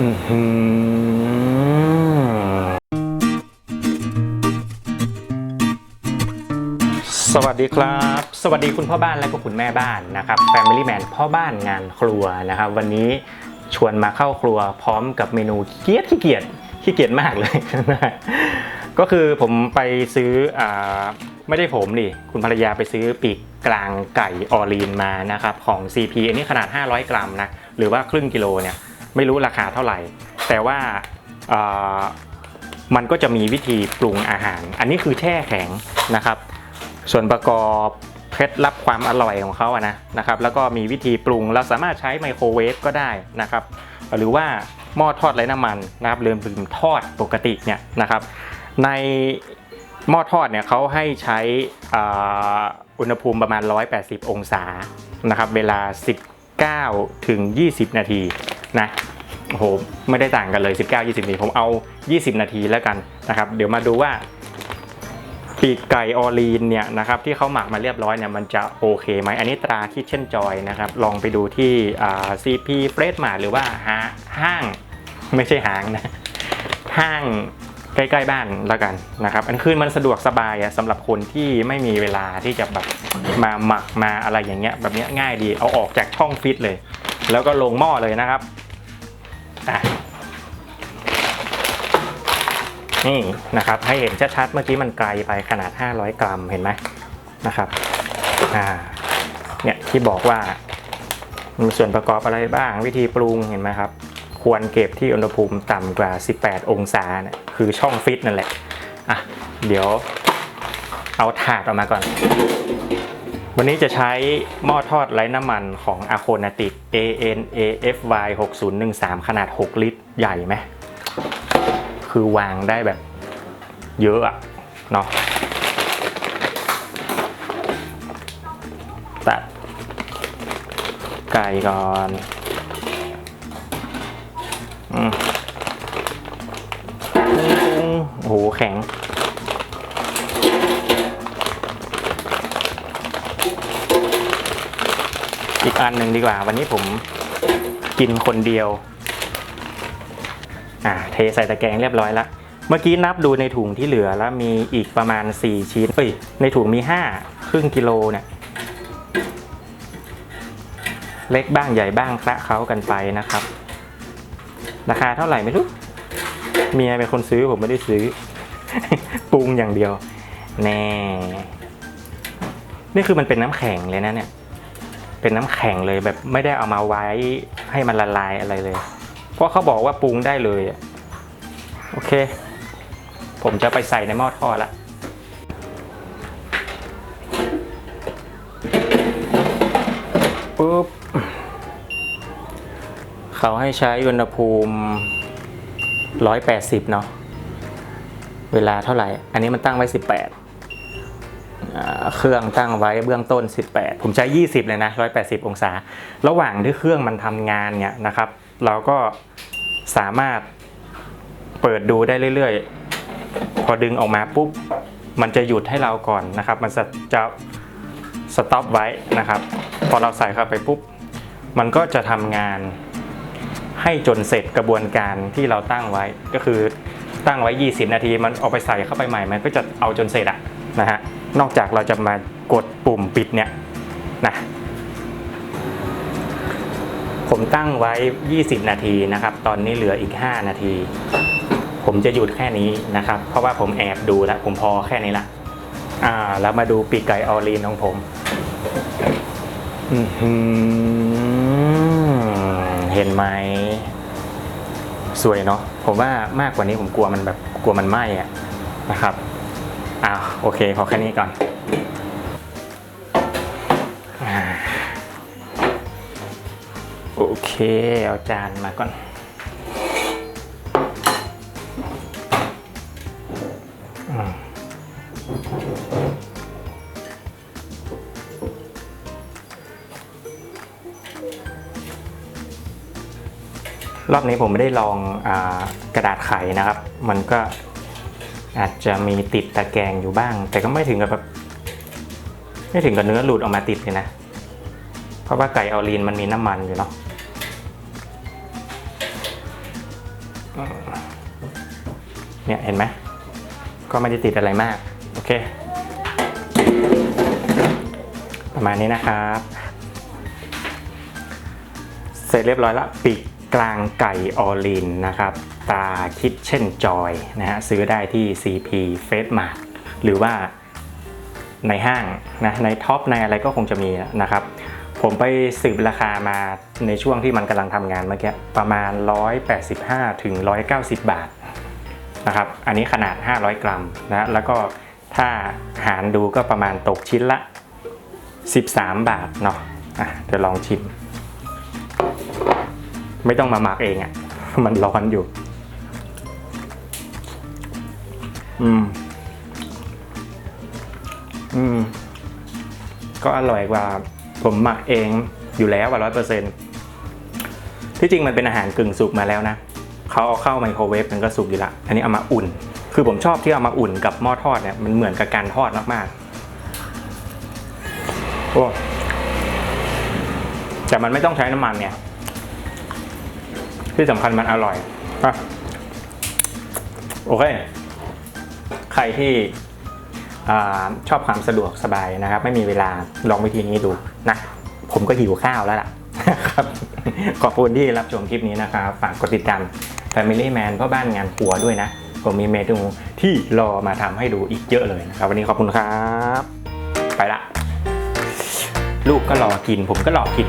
อือหือ สวัสดีครับ สวัสดีคุณพ่อบ้านและก็คุณแม่บ้านนะครับ Family Man พ่อบ้านงานครัวนะครับ วันนี้ชวนมาเข้าครัวพร้อมกับเมนูเกียดขี้เกียจขี้เกียจมากเลย ก็คือผมไปซื้ออ ไม่ได้ผมดิคุณภรรยาไปซื้อปีกกลางไก่ออลีนมานะครับของ CP อันนี้ขนาด 500 กรัมนะหรือว่าครึ่งกิโลเนี่ยไม่รู้ราคาเท่าไหร่ แต่ว่ามันก็จะมีวิธีปรุงอาหาร อันนี้คือแช่แข็งนะครับ ส่วนประกอบเคล็ดลับความอร่อยของเขาอะนะนะครับ แล้วก็มีวิธีปรุงเราสามารถใช้ไมโครเวฟก็ได้นะครับ หรือว่าหม้อทอดไร้น้ำมันนะครับเรือถึงทอดปกติเนี่ยนะครับ ใน หม้อทอดเนี่ยเขาให้ใช้อุณหภูมิประมาณ 180 องศานะครับ เวลา 19 ถึง 20 นาทีนะโอ้โหไม่ได้ต่างกันเลย 19-20 นาที ผมเอา 20 นาทีแล้วกันนะครับ เดี๋ยวมาดูว่าปีกไก่ออลีนเนี่ยนะครับที่เขาหมักมาเรียบร้อยเนี่ยมันจะโอเคไหมอันนี้ตราคิดเช่นจอยนะครับ ลองไปดูที่อ่า CP f r e s h m a r t หรือว่าหาห้าง ไม่ใช่หางนะ ห้าง ใกล้ๆบ้านแล้วกันนะครับ อันคือมันสะดวกสบายอะสำหรับคนที่ไม่มีเวลาที่จะแบบมาหมักมาอะไรอย่างเงี้ยแบบเนี้ยง่ายดีเอาออกจากช่องฟิตเลย แล้วก็ลงหม้อเลยนะครับอะนี่นะครับให้เห็นชัดๆเมื่อกี้มันไกลไปขนาด 500 กรัมเห็นไหมนะครับอ่าเนี่ยที่บอกว่ามีส่วนประกอบอะไรบ้างวิธีปรุงเห็นไหมครับ ควรเก็บที่อุณหภูมิต่ำกว่า 18 องศาเนี่ยคือช่องฟิตนั่นแหละ อะ เดี๋ยวเอาถาดออกมาก่อน วันนี้จะใช้หม้อทอดไร้น้ำมันของ a c o n a t i c ANAFY 6013 ขนาด 6 ลิตร ใหญ่ไหม คือวางได้แบบเยอะอะเนาะตัดไก่ก่อน โอ้โห แข็ง อีกอันหนึ่งดีกว่า วันนี้ผมกินคนเดียว อ่า เทใส่ตะแกรงเรียบร้อยล้วเมื่อกี้นับดูในถุงที่เหลือแล้วมีอีกประมาณ 4 ชิ้น เอ้ย ในถุงมี 5 ครึ่งกิโลเนี่ย เล็กบ้างใหญ่บ้างคละเขากันไปนะครับ ราคาเท่าไหร่ไม่รู้เมียเป็นคนซื้อผมไม่ได้ซื้อ ปรุงอย่างเดียว แน่ นี่คือมันเป็นน้ำแข็งเลยนะเนี่ย เป็นน้ำแข็งเลยแบบไม่ได้เอามาไว้ให้มันละลายอะไรเลย เพราะเขาบอกว่าปรุงได้เลยอะโอเค ผมจะไปใส่ในหม้อทอดละปุ๊บ เขาให้ใช้อุณหภูมิ 180 เนาะ เวลาเท่าไหร่ อันนี้มันตั้งไว้ 18 เครื่องตั้งไว้เบื้องต้น 18 ผมใช้ 20 เลยนะ 180 องศา ระหว่างที่เครื่องมันทำงานเนี่ยนะครับ เราก็สามารถเปิดดูได้เรื่อยๆ พอดึงออกมาปุ๊บ มันจะหยุดให้เราก่อนนะครับ มันจะจะสต็อปไว้นะครับ พอเราใส่เข้าไปปุ๊บ มันก็จะทำงาน ให้จนเสร็จกระบวนการที่เราตั้งไว้ ก็คือตั้งไว้ 20 นาที มันเอาไปใส่เข้าไปใหม่ มันก็จะเอาจนเสร็จอะนะฮะ นอกจากเราจะมากดปุ่มปิดเนี่ยนะผมตั้งไว้ 20 นาทีนะครับ ตอนนี้เหลืออีก 5 นาที ผมจะหยุดแค่นี้นะครับ เพราะว่าผมแอบดูแล้ว ผมพอแค่นี้ละ อ่า แล้วมาดูปีกไก่ออลีนของผม อือหือ เห็นไหมสวยเนาะผมว่ามากกว่านี้ผมกลัวมันแบบกลัวมันไหม้อะนะครับอ่าโอเคพอแค่นี้ก่อนอโอเคเอาจานมาก่อนอืม รอบนี้ผมไม่ได้ลองอกระดาษไขนะครับ มันก็อาจจะมีติดตะแกรงอยู่บ้าง แต่ก็ไม่ถึงกับแบบไม่ถึงกับเนื้อหลุดออกมาติดเลยนะ เพราะว่าไก่ออลีนมันมีน้ำมันอยู่เนาะเนี่ยเห็นไหมก็ไม่ได้ติดอะไรมาก โอเค ประมาณนี้นะครับ เสร็จเรียบร้อยละปีก กลางไก่ออลินนะครับ ตาคิดเช่นจอยนะฮะซื้อได้ที่ CP f a c e m a r t หรือว่าในห้างนะในท็อปในอะไรก็คงจะมีนะครับ ผมไปสืบราคามาในช่วงที่มันกำลังทำงานเมื่อกี้ประมาณ 185 ถึง 190 บาทนะครับ อันนี้ขนาด 500 กรัมนะแล้วก็ถ้าหารดูก็ประมาณตกชิ้นละ 13 บาทเนาะอะเดี๋ยวลองชิม ไม่ต้องมาหมักเองอะ่ะ มันร้อนอยู่ อืม อืม ก็อร่อยกว่า ผมหมักเองอยู่แล้วว่าร้อยเปอร์เซ็นที่จริงมันเป็นอาหารกึ่งสุกมาแล้วนะเขาเอาเข้าไมโครเวฟมันก็สุกอยู่ละอันนี้เอามาอุ่น คือผมชอบที่เอามาอุ่นกับหม้อทอดเนี่ยมันเหมือนกับการทอดมากๆโอ้แต่มันไม่ต้องใช้น้ำมันเนี่ย ที่สำคัญมันอร่อยอะโอเค ใครที่อชอบความสะดวกสบายนะครับ ไม่มีเวลาลองวิธีนี้ดูนะ ผมก็หิวข้าวแล้วล่ะครับ ขอบคุณที่รับชมคลิปนี้นะครับ ฝากกดติดตาม Family Man พ่อบ้านงานครัวด้วยนะ ผมมีเมนูที่รอมาทำให้ดูอีกเยอะเลยนะครับ วันนี้ขอบคุณครับ ไปละ ลูกก็รอกิน ผมก็รอกิน